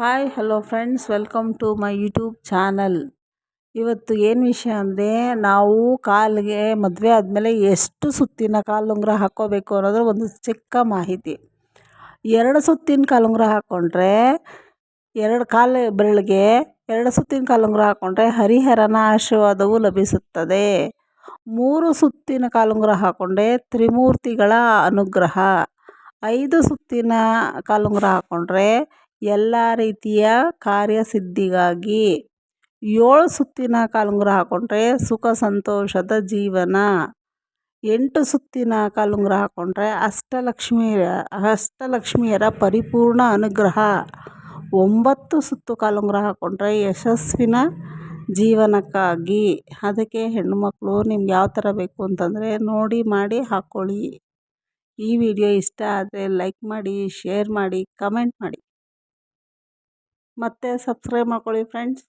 Hi hello friends welcome to my YouTube channel ಇವತ್ತು ಏನು ವಿಷಯ ಅಂದರೆ, ನಾವು ಕಾಲಿಗೆ ಮದುವೆ ಆದಮೇಲೆ ಎಷ್ಟು ಸುತ್ತಿನ ಕಾಲುಂಗುರ ಹಾಕ್ಕೋಬೇಕು ಅನ್ನೋದ್ರ ಒಂದು ಚಿಕ್ಕ ಮಾಹಿತಿ. ಎರಡು ಸುತ್ತಿನ ಕಾಲುಂಗುರ ಹಾಕ್ಕೊಂಡ್ರೆ ಎರಡು ಕಾಲು ಬೆರಳಿಗೆ ಎರಡು ಸುತ್ತಿನ ಕಾಲುಂಗುರ ಹಾಕ್ಕೊಂಡ್ರೆ ಹರಿಹರನ ಆಶೀರ್ವಾದವು ಲಭಿಸುತ್ತದೆ. ಮೂರು ಸುತ್ತಿನ ಕಾಲುಂಗುರ ಹಾಕ್ಕೊಂಡ್ರೆ ತ್ರಿಮೂರ್ತಿಗಳ ಅನುಗ್ರಹ. ಐದು ಸುತ್ತಿನ ಕಾಲುಂಗುರ ಹಾಕ್ಕೊಂಡ್ರೆ ಎಲ್ಲ ರೀತಿಯ ಕಾರ್ಯಸಿದ್ಧಿಗಾಗಿ ಏಳು ಸುತ್ತಿನ ಕಾಲುಂಗುರ ಹಾಕ್ಕೊಂಡ್ರೆ ಸುಖ ಸಂತೋಷದ ಜೀವನ. ಎಂಟು ಸುತ್ತಿನ ಕಾಲುಂಗುರ ಹಾಕ್ಕೊಂಡ್ರೆ ಅಷ್ಟಲಕ್ಷ್ಮಿಯ ಅಷ್ಟಲಕ್ಷ್ಮಿಯರ ಪರಿಪೂರ್ಣ ಅನುಗ್ರಹ. ಒಂಬತ್ತು ಸುತ್ತು ಕಾಲುಂಗುರ ಹಾಕ್ಕೊಂಡ್ರೆ ಯಶಸ್ವಿನ ಜೀವನಕ್ಕಾಗಿ. ಅದಕ್ಕೆ ಹೆಣ್ಣುಮಕ್ಕಳು ನಿಮ್ಗೆ ಯಾವ ಥರ ಬೇಕು ಅಂತಂದರೆ ನೋಡಿ ಮಾಡಿ ಹಾಕ್ಕೊಳ್ಳಿ ಈ ವಿಡಿಯೋ ಇಷ್ಟ ಆದರೆ ಲೈಕ್ ಮಾಡಿ, ಶೇರ್ ಮಾಡಿ, ಕಮೆಂಟ್ ಮಾಡಿ. ಮತ್ತು ಸಬ್ಸ್ಕ್ರೈಬ್ ಮಾಡ್ಕೊಳ್ಳಿ ಫ್ರೆಂಡ್ಸ್